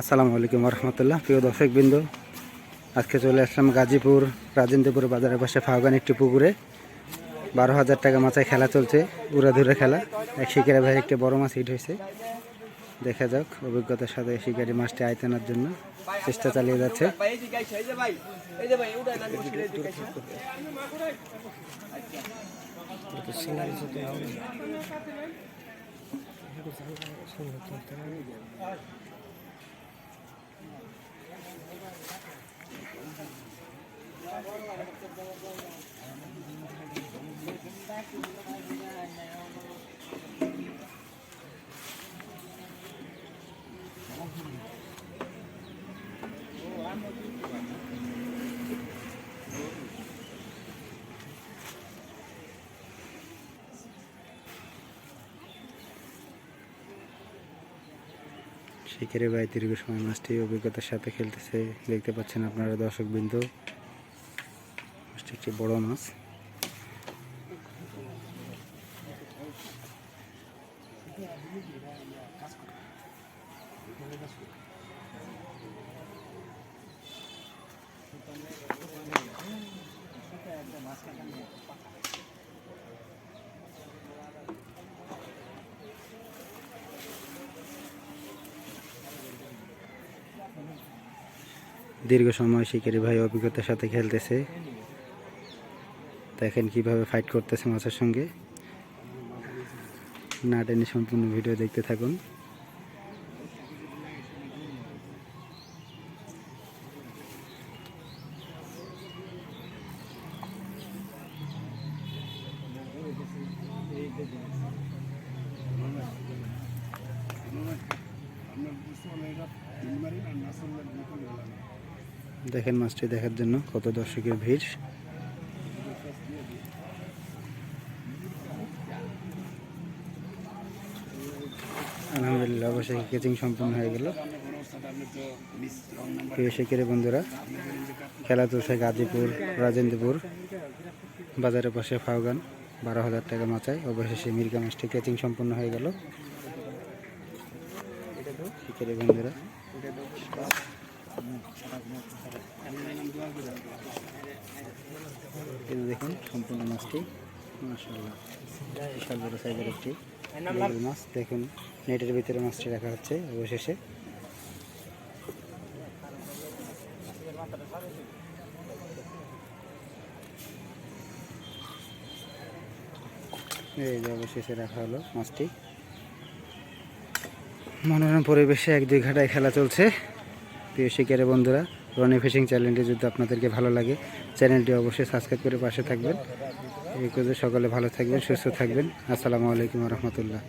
আসসালামু আলাইকুম রহমতুল্লাহ প্রিয় দর্শক বিন্দু আজকে চলে আসলাম গাজীপুর, রাজেন্দ্রপুর বাজারের পাশে ফাউগান একটি পুকুরে। বারো হাজার টাকা মাছায় খেলা চলছে, উড়াধুরে খেলা। এক শিকারে ভাই একটি বড় মাছ হিট হয়েছে। দেখা যাক, অভিজ্ঞতার সাথে শিকারি মাছটি আয়তানোর জন্য চেষ্টা চালিয়ে যাচ্ছে। ভাই এই যে গাইছে এই যে ভাই এই যে ভাই উড়াই না মুশকিল এই যে গাইছে শিকারি ভাই দীর্ঘ সময় মাছটি অভিজ্ঞতার সাথে খেলতেছে। দেখতে পাচ্ছেন আপনারা দর্শক বিন্দু মাছটি একটি বড় মাছ। দীর্ঘ সময় শিকারি ভাই অভিজ্ঞতার সাথে খেলতেছে। দেখেন কীভাবে ফাইট করতেছে মাছের সঙ্গে। না টেনে সম্পূর্ণ ভিডিও দেখতে থাকুন। দেখেন মাছটি দেখার জন্য কত দর্শকের ভিড়। আলহামদুলিল্লাহ, অবশ্যই কেচিং সম্পূর্ণ হয়ে গেল। প্রিয় বন্ধুরা খেলা চলছে গাজীপুর, রাজেন্দ্রপুর, বাজারের পাশে ফাওগান। বারো হাজার টাকা মাচায়। অবশেষে মির্গা মাছটি কেচিং সম্পূর্ণ হয়ে গেল। বন্ধুরা। দেখুন, সম্পূর্ণ মাছটি। বড় সাইজের একটি মাছ। দেখুন, নেটের ভিতরে মাছটি রাখা হচ্ছে অবশেষে। এই যে অবশেষে রাখা হলো মাছটি। মনোরম পরিবেশে এক দুই ঘাটায় খেলা চলছে। প্রিয় শিকারে বন্ধুরা, রনি ফিশিং চ্যানেলটি যদি আপনাদেরকে ভালো লাগে, চ্যানেলটি অবশ্যই সাবস্ক্রাইব করে পাশে থাকবেন। এই করে সকলে ভালো থাকবেন, সুস্থ থাকবেন। আসসালামু আলাইকুম রহমতুল্লাহ।